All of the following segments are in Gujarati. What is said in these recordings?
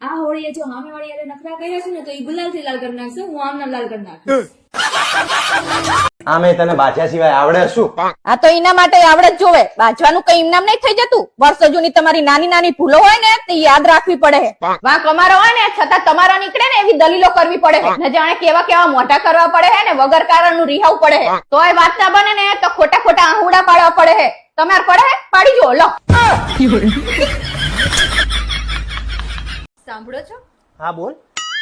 આ હોળીએ જો સામે વાળી હારે નખરા કર્યા છે ને તો એ ગુલાલથી લાલ કરી નાખશે હું આમના લાલ કરી નાખીશ. આમે તને બાચ્યા સિવાય આવડે શું? આ તો એના માટે આવડે જ જોવે. બાજવાનું કઈ ઇમનામ નહીં થઈ જતું. વર્ષો જૂની તમારી નાની નાની ભૂલો હોય ને તે યાદ રાખવી પડે વા વાંક અમારો હોય ને છતાં તમારો નીકળે ને એવી દલીલો કરવી પડે ને જાણે કેવા કેવા મોટા કરવા પડે ને વગર કારણનું રિહાવું પડે તો તોય વાત ના બને ને તો ખોટા ખોટા આહુડા પાડવા પડે હે. તમારે પડે? પાડી જો લો. સાંભળો છો? હા બોલ.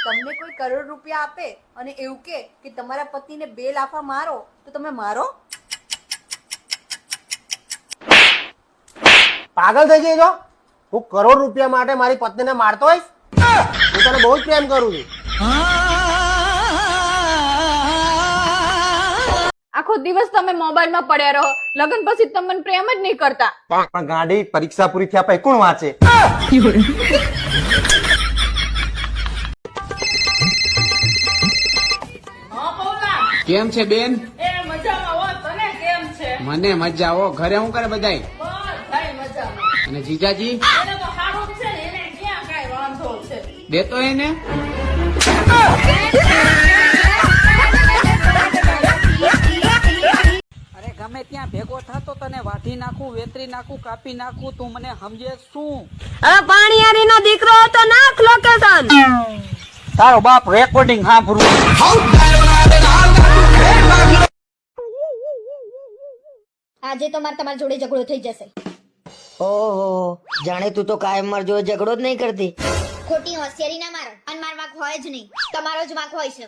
તમને કોઈ કરોડ રૂપિયા આપે અને એવું કે કે તમારા પતિને બે લાફા મારો તો તમે મારો? પાગલ થઈ ગઈ છો? હું કરોડ રૂપિયા માટે મારી પત્નીને મારતો હોઈશ? હું તને બહુ જ પ્રેમ કરું છું. આખો દિવસ તમે મોબાઈલમાં પડ્યા રહો. લગ્ન પછી તમને પ્રેમ જ નહીં કરતા. પણ ગાડી પરીક્ષા પૂરી થયા પછી કોણ વાંચે? કેમ છે બેન? મને મજા આવો ઘરે હું કરે બધાય? અને જીજાજી? દેતો એને અરે ગમે ત્યાં ભેગો થતો તને વાઢી નાખું વેતરી નાખું કાપી નાખું તું મને સમજે શું? હવે પાણીયારી નો દીકરો હતો નાખ લોકેશન તારો બાપ રેકોર્ડિંગ સાંભળું. આજે તો મારે તમારી જોડે ઝઘડો થઈ જશે. ઓહો જાણે તું તો કાયમ માર જોડે ઝઘડો જ નહીં કરતી. ખોટી હોશિયારી ના મારો અને મારો વાંક હોય જ નહીં. તમારો જ વાંક હોય છે.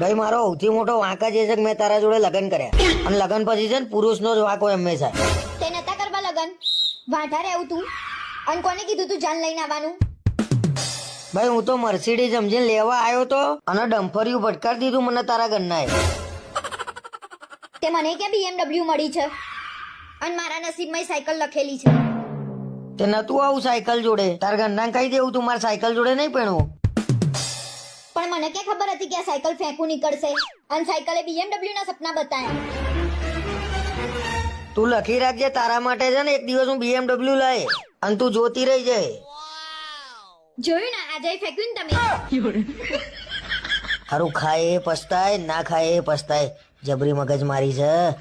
ભાઈ મારો સૌથી મોટો વાંક જ એ છે કે મેં તારા જોડે લગ્ન કર્યા. અને લગ્ન પછી છે ને પુરુષનો જ વાંક હોય હંમેશા. તે નતા કરવા લગ્ન? વાંઢા રહેવું તું? અને કોને કીધું તું જાન લઈને આવવાનું? ભાઈ હું તો મર્સિડીઝ સમજીને લેવા આવ્યો તો અને ડમ્ફર્યું ભટકાર દીધું મને તારા ઘરનાએ. તે મને કે BMW મળી છે? અને મારા નસીબમાં સાયકલ લખેલી છે. તે નતું આવું સાયકલ જોડે. તાર ઘરના કહી દેવું તું મારા સાયકલ જોડે નહીં પહેણવું પણ મને કે ખબર હતી કે આ સાયકલ ફેંકું નીકળશે? અને સાયકલે BMW ના સપના બતાવ્યા તું લખી રાખજે તારા માટે છે ને એક દિવસ હું BMW લાય. અને તું જોતી રહી જાય. જોયું ને આજે ફેંક્યું ને તમે? હારું ખાય એ પસ્તાય ના ખાય એ પસ્તાય. જબરી મગજ મારી છે.